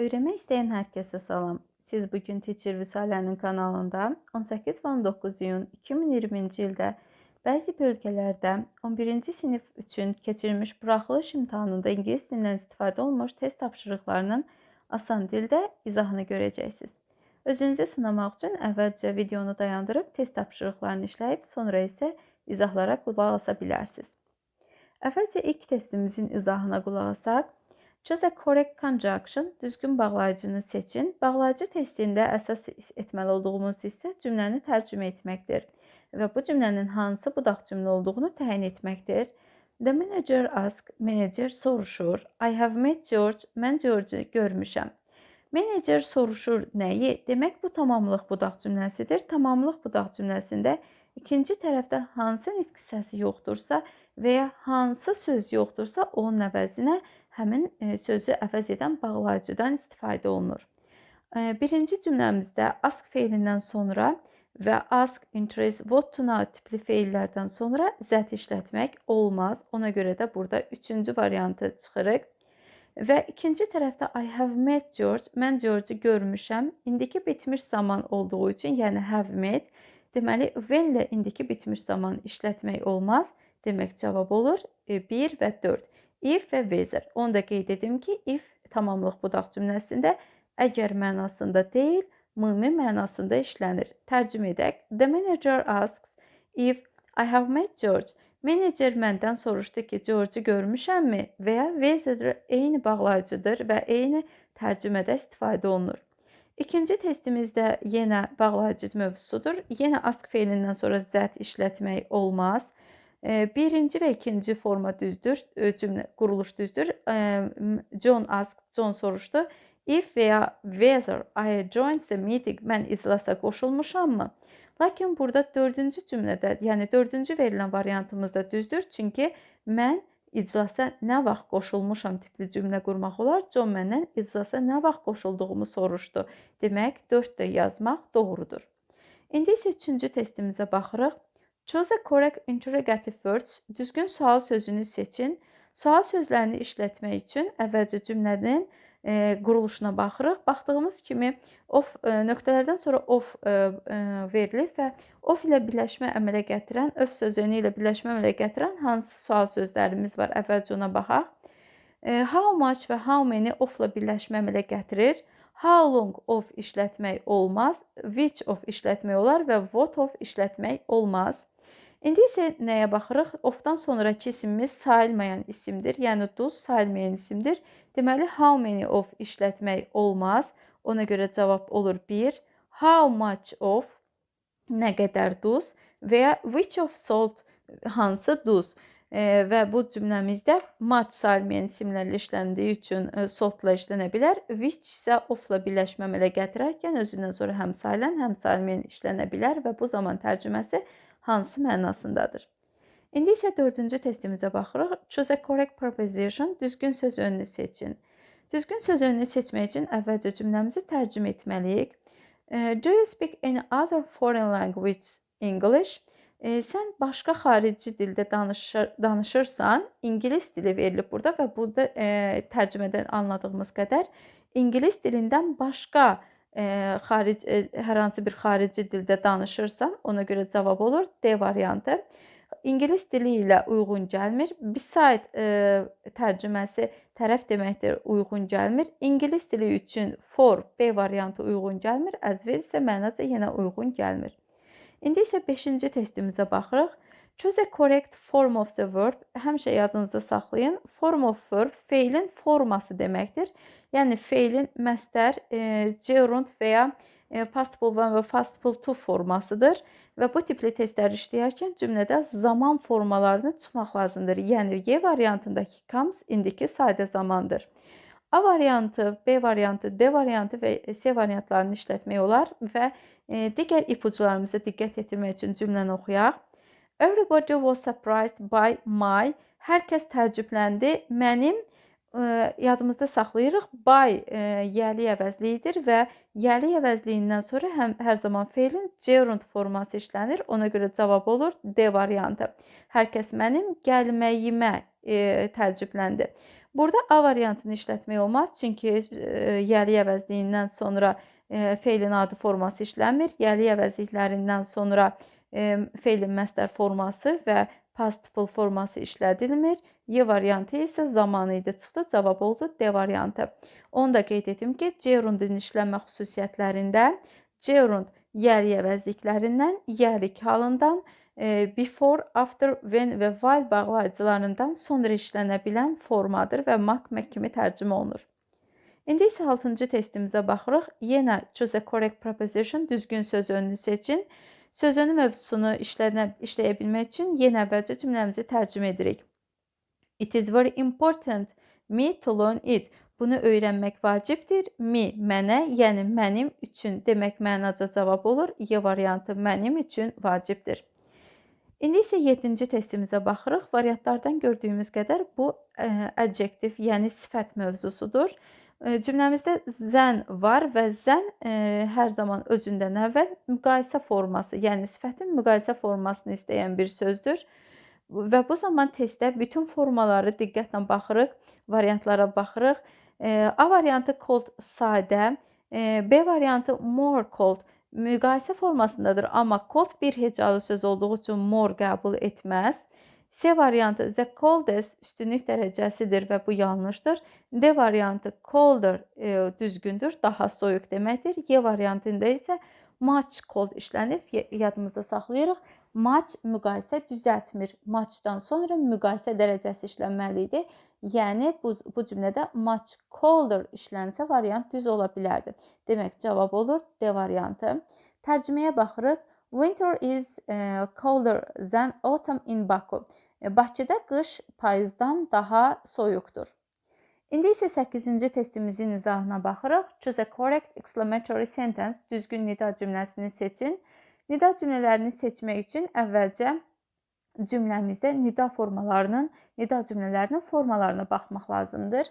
Öyrənmək istəyən hər kəsə salam. Siz bugün Teacher Vüsalənin kanalında 18 və 19 iyun 2020-ci ildə bəzi bölgələrdə 11-ci sinif üçün keçirilmiş buraxılış imtahanında ingilis dilindən istifadə olunmuş test tapşırıqlarının asan dildə izahını görəcəksiniz. Özünüzü sınamaq üçün əvvəlcə videonu dayandırıb test tapşırıqlarını işləyib, sonra isə izahlara qulaq asa bilərsiniz. Əvvəlcə ilk testimizin izahına qulaq asaq. Choose a correct conjunction. Düzgün bağlayıcını seçin. Bağlayıcı testində əsas etməli olduğumuz hissə cümləni tərcümə etməkdir və bu cümlənin hansı budaq cümlə olduğunu təyin etməkdir. The manager ask, menecer soruşur. I have met George, mən George görmüşəm. Menecer soruşur nəyi? Demək bu tamamlıq budaq cümləsidir. Tamamlıq budaq cümləsində ikinci tərəfdə hansı nitq hissəsi yoxdursa və ya hansı söz yoxdursa, onun əvəzinə həmin e, sözü əvəz edən bağlayıcıdan istifadə olunur. E, birinci cümləmizdə ask feilindən sonra və ask, interest, what to know tipli feillərdən sonra zət işlətmək olmaz. Ona görə də burada üçüncü variantı çıxırıq. Və ikinci tərəfdə I have met George. Mən George-u görmüşəm. İndiki bitmiş zaman olduğu üçün, yəni have met, deməli when ilə indiki bitmiş zaman işlətmək olmaz. Demək cavab olur 1 e, və 4 if və whether. Onu da qeyd edim ki, if tamamlıq budaq cümləsində əgər mənasında deyil, mümi mənasında işlənir. Tərcümə edək. The manager asks if I have met George. Menecer məndən soruşdu ki, George-u görmüşəmmi? Və ya whether eyni bağlayıcıdır və eyni tərcümədə istifadə olunur. İkinci testimizdə yenə bağlayıcı mövzusudur. Yenə ask feilindən sonra zət işlətmək olmaz. Birinci və ikinci forma düzdür, cümlə quruluş düzdür. John asked, John soruşdu. If və ya whether I joined the meeting, mən iclasa qoşulmuşammı? Lakin burada dördüncü cümlədə, yəni dördüncü verilən variantımızda düzdür. Çünki mən iclasa nə vaxt qoşulmuşam tipli cümlə qurmaq olar. John məndən iclasa nə vaxt qoşulduğumu soruşdu. Demək, 4 də yazmaq doğrudur. İndi isə üçüncü testimizə baxırıq. Choose a correct interrogative words. Düzgün sual sözünü seçin. Sual sözlərini işlətmək üçün əvvəlcə cümlənin e, quruluşuna baxırıq. Baxdığımız kimi of e, nöqtələrdən sonra of e, e, verilib və of ilə birləşmə əmələ gətirən, öf sözünü ilə birləşmə əmələ gətirən hansı sual sözlərimiz var? Əvvəlcə ona baxaq. E, how much və how many ofla birləşmə əmələ gətirir? How long of işlətmək olmaz, which of işlətmək olar və what of işlətmək olmaz. İndi isə nəyə baxırıq? Ofdan sonrakı isimimiz sayılmayan isimdir. Yəni duz sayılmayan isimdir. Deməli how many of işlətmək olmaz. Ona görə cavab olur 1. How much of nə qədər duz və ya which of salt hansı duz e, və bu cümləmizdə much sayılmayan isimlərlə işləndiyi üçün e, saltla işlənə bilər. Which isə ofla birləşmə əmələ gətirərkən özündən sonra həm sayılan, həm sayılmayan işlənə bilər və bu zaman tərcüməsi hansı mənasındadır? İndi isə dördüncü testimizə baxırıq. Choose a correct preposition. Düzgün söz önünü seçin. Düzgün söz önünü seçmək üçün əvvəlcə cümləmizi tərcümə etməliyik. Do you speak any other foreign language English? E, sən başqa xarici dildə danışır, danışırsan, ingilis dili verilib burada və burada e, tərcümədən anladığımız qədər ingilis dilindən başqa xaric e, hər hansı bir xarici dildə danışırsan, ona görə cavab olur D variantı. İngilis dili ilə uyğun gəlmir. Beside e, tərcüməsi tərəf deməkdir, uyğun gəlmir. İngilis dili üçün for B variantı uyğun gəlmir. Well isə mənaca yenə uyğun gəlmir. İndi isə 5-ci testimizə baxırıq. Choose a correct form of the verb. Həmişə yadınızda saxlayın. Form of verb feilin forması deməkdir. Yəni feilin məstər, e, gerund və ya e, participle one və participle two formasıdır və bu tipli testləri işləyərkən cümlədə zaman formalarını çıxmaq lazımdır. Yəni Y variantındakı comes indiki sadə zamandır. A variantı, B variantı, D variantı və C variantlarını işlətmək olar və e, digər ipucularımıza diqqət yetirmək üçün cümləni oxuyaq. Everybody was surprised by my. Hər kəs təəccübləndi mənim yadımızda saxlayırıq. By yəli əvəzliyidir və yəli əvəzliyindən sonra həm hər zaman feilin gerund forması işlənir. Ona görə cavab olur D variantı. Hər kəs mənim gəlməyimə təəccübləndi. Burada A variantını işlətmək olmaz, çünki yəli əvəzliyindən sonra feilin adi forması işləmir. Yəli əvəzliklərindən sonra feilin məstər forması və participle forması işlədilmir. Y variantı isə zamanı idi çıxdı. Cavab oldu D variantı. Onu da qeyd etdim ki, gerundun işlənmə xüsusiyyətlərində gerund yəli əvəzliklərindən, yəlik halından, e, before, after, when və while bağlayıcılarından sonra işlənə bilən formadır və mak mək kimi tərcümə olunur. İndi isə 6-cı testimizə baxırıq. Yenə choose a correct preposition, düzgün söz önünü seçin. Sözünün mövzusunu işlənə, işləyə bilmək üçün yenə əvvəlcə cümləmizi tərcümə edirik. It is very important me to learn it. Bunu öyrənmək vacibdir. Me mənə, yəni mənim üçün demək mənaca cavab olur. Y variantı mənim üçün vacibdir. İndi isə 7-ci testimizə baxırıq. Variantlardan gördüyümüz qədər bu adjektiv, yəni sifət mövzusudur. Cümləmizdə zən var və zən e, hər zaman özündən əvvəl müqayisə forması, yəni sifətin müqayisə formasını istəyən bir sözdür. Və bu zaman testdə bütün formaları diqqətlə baxırıq, variantlara baxırıq. E, A variantı cold sadə, e, B variantı more cold müqayisə formasındadır, amma cold bir hecalı söz olduğu üçün more qəbul etməz. C variantı the coldest üstünlük dərəcəsidir və bu yanlışdır. D variantı colder e, düzgündür, daha soyuq deməkdir. Y variantında isə much cold işlənib, yadımızda saxlayırıq. Much müqayisə düzəltmir. Muchdan sonra müqayisə dərəcəsi işlənməli idi. Yəni bu bu cümlədə much colder işlənsə variant düz ola bilərdi. Demək cavab olur D variantı. Tərcüməyə baxırıq. Winter is uh, colder than autumn in Baku. Bakıda qış payızdan daha soyuqdur. İndi isə 8-ci testimizin izahına baxırıq. Choose a correct exclamatory sentence. Düzgün nida cümləsini seçin. Nida cümlələrini seçmək üçün əvvəlcə cümləmizdə nida formalarının, nida cümlələrinin formalarına baxmaq lazımdır.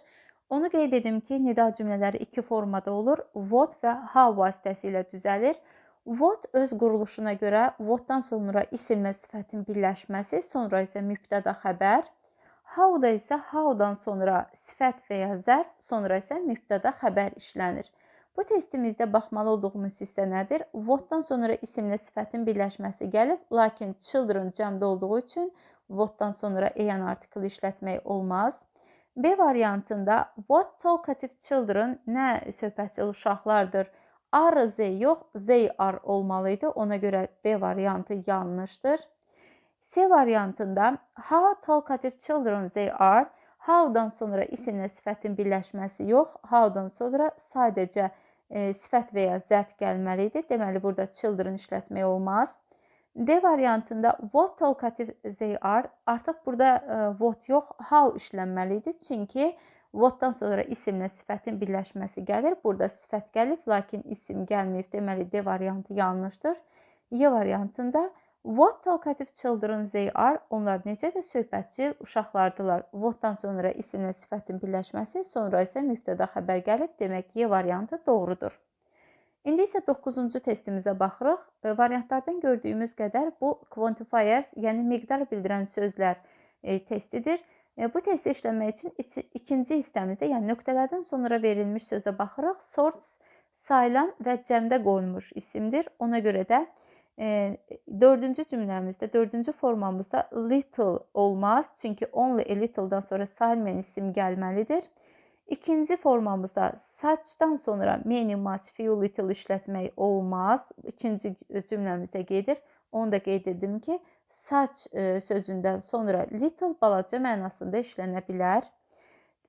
Onu qeyd edim ki, nida cümlələri iki formada olur. What və how vasitəsilə düzəlir. What öz quruluşuna görə whatdan sonra isimlə sifətin birləşməsi, sonra isə mübtəda xəbər. How da isə how-dan sonra sifət və ya zərf, sonra isə mübtəda xəbər işlənir. Bu testimizdə baxmalı olduğumuz hissə nədir? What-dan sonra isimlə sifətin birləşməsi gəlib, lakin children cəmdə olduğu üçün what-dan sonra en artikl işlətmək olmaz. B variantında what talkative children nə söhbətçil uşaqlardır Are they yox, they are olmalı idi. Ona görə B variantı yanlışdır. C variantında how talkative children they are. How-dan sonra isimlə sifətin birləşməsi yox, how-dan sonra sadəcə e, sifət və ya zərf gəlməli idi. Deməli burada children işlətmək olmaz. D variantında what talkative they are. Artıq burada e, what yox, how işlənməli idi. Çünki What-dan sonra isimlə sifətin birləşməsi gəlir. Burada sifət gəlib, lakin isim gəlməyib. Deməli D variantı yanlışdır. Y variantında What talkative children they are. Onlar necə də söhbətçi uşaqlardılar. What-dan sonra isimlə sifətin birləşməsi, sonra isə mübtəda xəbər gəlib. Demək Y variantı doğrudur. İndi isə 9-cu testimizə baxırıq. E, variantlardan gördüyümüz qədər bu quantifiers, yəni miqdar bildirən sözlər e, testidir. E, bu testi işləmək üçün ikinci hissəmizdə, yəni nöqtələrdən sonra verilmiş sözə baxırıq. Sorts sayılan və cəmdə qoyulmuş isimdir. Ona görə də e, dördüncü cümləmizdə, dördüncü formamızda little olmaz. Çünki only a little-dan sonra sayılmayan isim gəlməlidir. İkinci formamızda saçdan sonra many, much, few, little işlətmək olmaz. İkinci cümləmizdə gedir. Onu da qeyd edim ki, saç e, sözündən sonra little balaca mənasında işlənə bilər.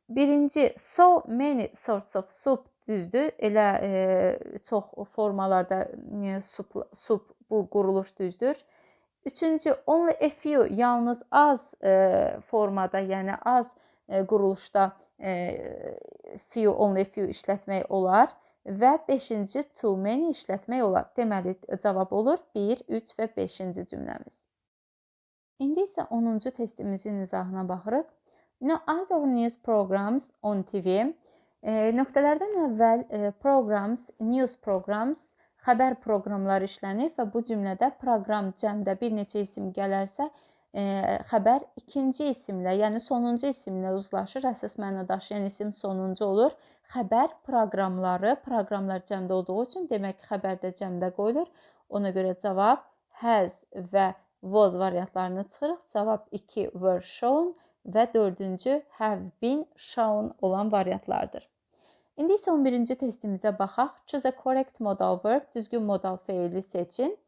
Birinci so many sorts of soup düzdür. Elə e, çox formalarda e, sup, sup bu quruluş düzdür. Üçüncü only a few yalnız az e, formada, yəni az e, quruluşda e, few only few işlətmək olar və 5-ci too many işlətmək olar. Deməli cavab olur 1, 3 və 5-ci cümləmiz. İndi isə 10-cu testimizin izahına baxırıq. No other news programs on TV. E, nöqtələrdən əvvəl e, programs, news programs, xəbər proqramları işlənir və bu cümlədə proqram cəmdə bir neçə isim gələrsə, e, xəbər ikinci isimlə, yəni sonuncu isimlə uzlaşır. Əsas məna daşıyan isim sonuncu olur. Xəbər proqramları, proqramlar cəmdə olduğu üçün demək xəbər də cəmdə qoyulur. Ona görə cavab has və was variantlarını çıxırıq. Cavab 2 were shown və dördüncü have been shown olan variantlardır. İndi isə 11-ci testimizə baxaq. Choose a correct modal verb. Düzgün modal feili seçin.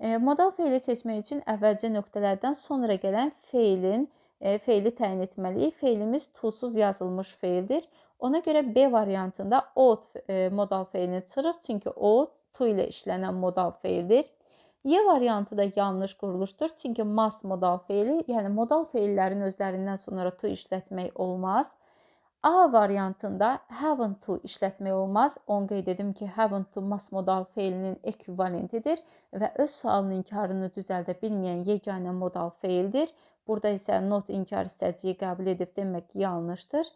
E, modal feili seçmək üçün əvvəlcə nöqtələrdən sonra gələn feilin e, feili təyin etməliyik. Feilimiz to-suz yazılmış feildir. Ona görə B variantında ought e, modal feilini çıxırıq, çünki ought to ilə işlənən modal feildir. Y variantı da yanlış quruluşdur, çünki must modal feili, yəni modal feillərin özlərindən sonra to işlətmək olmaz. A variantında haven't to işlətmək olmaz. Onu qeyd edim ki, haven't to mas modal feilinin ekvivalentidir və öz sualının inkarını düzəldə bilməyən yeganə modal feildir. Burada isə not inkar hissəciyi qəbul edib demək yanlışdır.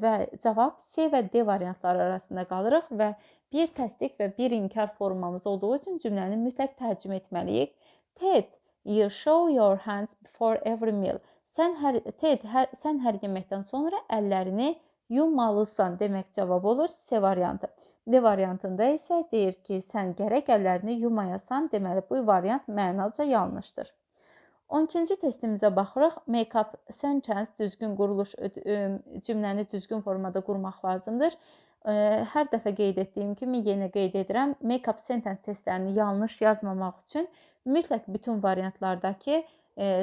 Və cavab C və D variantları arasında qalırıq və bir təsdiq və bir inkar formamız olduğu üçün cümləni mütləq tərcümə etməliyik. Ted, you show your hands before every meal. Sən hər Ted, hər, sən hər yeməkdən sonra əllərini yumalısan demək cavab olur C variantı. D variantında isə deyir ki, sən gərək əllərini yumayasan. Deməli bu variant mənalıca yanlışdır. 12-ci testimizə baxırıq. Make up sentence düzgün quruluş cümləni düzgün formada qurmaq lazımdır. Hər dəfə qeyd etdiyim kimi yenə qeyd edirəm. Make up sentence testlərini yanlış yazmamaq üçün mütləq bütün variantlardakı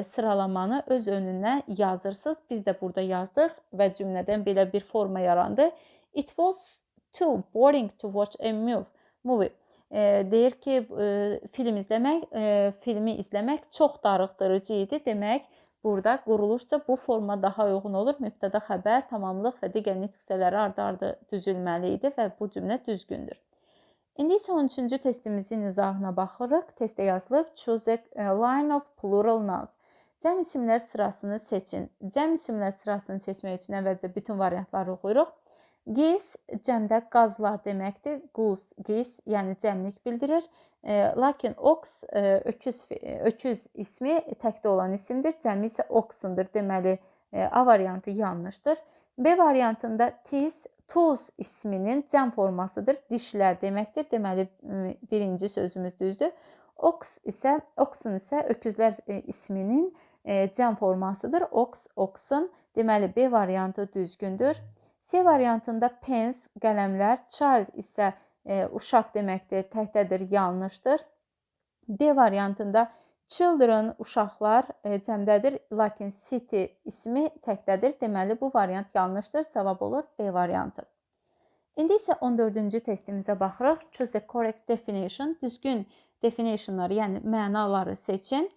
sıralamanı öz önünə yazırsınız. Biz də burada yazdıq və cümlədən belə bir forma yarandı. It was too boring to watch a movie. E, deyir ki, film izləmək, filmi izləmək çox darıxdırıcı idi. Demək, burada quruluşca bu forma daha uyğun olur. Mübtəda xəbər, tamamlıq və digər nitq hissələri ardı-ardı düzülməli idi və bu cümlə düzgündür. İndi isə 13-cü testimizin izahına baxırıq. Testdə yazılıb choose a line of plural nouns. Cəm isimlər sırasını seçin. Cəm isimlər sırasını seçmək üçün əvvəlcə bütün variantları oxuyuruq. Geese cəmdə qazlar deməkdir. Goose, geese, yəni cəmlik bildirir. E, lakin ox e, öküz öküz ismi təkdə olan isimdir. Cəmi isə oxundur. Deməli, e, A variantı yanlışdır. B variantında tis Tuz isminin cəm formasıdır. Dişlər deməkdir. Deməli birinci sözümüz düzdür. Ox isə oxun isə öküzlər e, isminin e, cəm formasıdır. Ox, oxun. Deməli B variantı düzgündür. C variantında pens qələmlər, child isə e, uşaq deməkdir, təkdədir, yanlışdır. D variantında children uşaqlar cəmdədir, lakin city ismi təkdədir. Deməli bu variant yanlışdır. Cavab olur B variantı. İndi isə 14-cü testimizə baxırıq. Choose the correct definition. Düzgün definitionları, yəni mənaları seçin.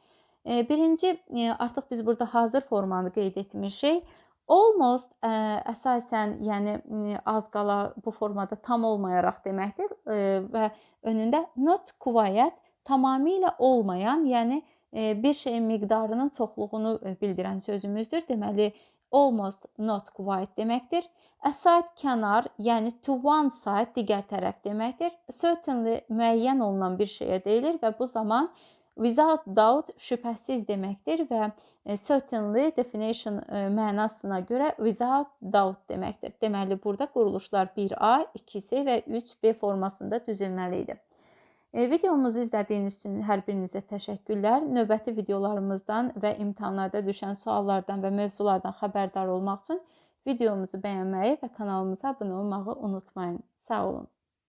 Birinci, artıq biz burada hazır formanı qeyd etmişik. Almost ə, əsasən, yəni az qala bu formada tam olmayaraq deməkdir ə, və önündə not quite tamamilə olmayan, yəni ə, bir şeyin miqdarının çoxluğunu bildirən sözümüzdür. Deməli, almost not quite deməkdir. Aside kənar, yəni to one side digər tərəf deməkdir. Certainly müəyyən olunan bir şeyə deyilir və bu zaman without doubt şübhəsiz deməkdir və e, certainly definition e, mənasına görə without doubt deməkdir. Deməli burada quruluşlar 1A, 2C və 3B formasında düzülməli idi. E, videomuzu izlədiyiniz üçün hər birinizə təşəkkürlər. Növbəti videolarımızdan və imtahanlarda düşən suallardan və mövzulardan xəbərdar olmaq üçün Videomuzu bəyənməyi və kanalımıza abunə olmağı unutmayın. Sağ olun.